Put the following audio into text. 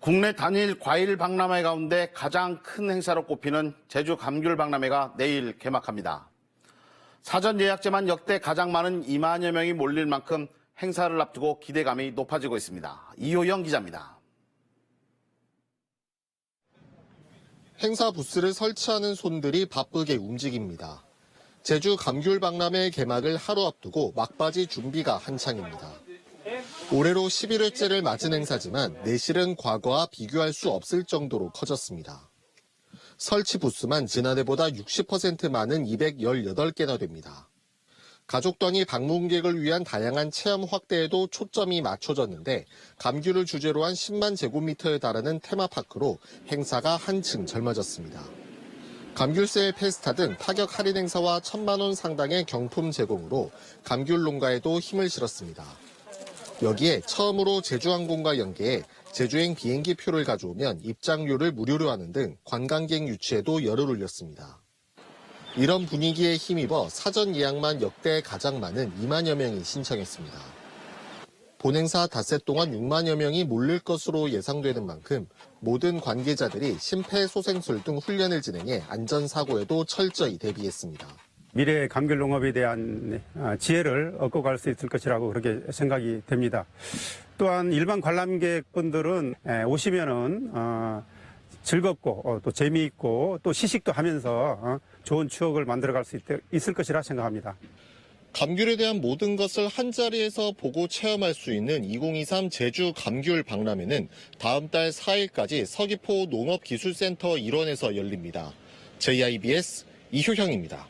국내 단일 과일 박람회 가운데 가장 큰 행사로 꼽히는 제주 감귤 박람회가 내일 개막합니다. 사전 예약제만 역대 가장 많은 2만여 명이 몰릴 만큼 행사를 앞두고 기대감이 높아지고 있습니다. 이호영 기자입니다. 행사 부스를 설치하는 손들이 바쁘게 움직입니다. 제주 감귤 박람회 개막을 하루 앞두고 막바지 준비가 한창입니다. 올해로 11회째를 맞은 행사지만 내실은 과거와 비교할 수 없을 정도로 커졌습니다. 설치 부스만 지난해보다 60% 많은 218개나 됩니다. 가족 단위 방문객을 위한 다양한 체험 확대에도 초점이 맞춰졌는데 감귤을 주제로 한 10만 제곱미터에 달하는 테마파크로 행사가 한층 젊어졌습니다. 감귤세일 페스타 등 파격 할인 행사와 천만 원 상당의 경품 제공으로 감귤 농가에도 힘을 실었습니다. 여기에 처음으로 제주항공과 연계해 제주행 비행기 표를 가져오면 입장료를 무료로 하는 등 관광객 유치에도 열을 올렸습니다. 이런 분위기에 힘입어 사전 예약만 역대 가장 많은 2만여 명이 신청했습니다. 본행사 닷새 동안 6만여 명이 몰릴 것으로 예상되는 만큼 모든 관계자들이 심폐소생술 등 훈련을 진행해 안전사고에도 철저히 대비했습니다. 미래 감귤 농업에 대한 어, 지혜를 얻고 갈 수 있을 것이라고 그렇게 생각이 됩니다. 또한 일반 관람객분들은 에, 오시면은 어, 즐겁고 어, 또 재미있고 또 시식도 하면서 어, 좋은 추억을 만들어갈 수 있, 있을 것이라 생각합니다. 감귤에 대한 모든 것을 한자리에서 보고 체험할 수 있는 2023 제주 감귤 박람회는 다음 달 4일까지 서귀포 농업기술센터 일원에서 열립니다. JIBS 이효형입니다.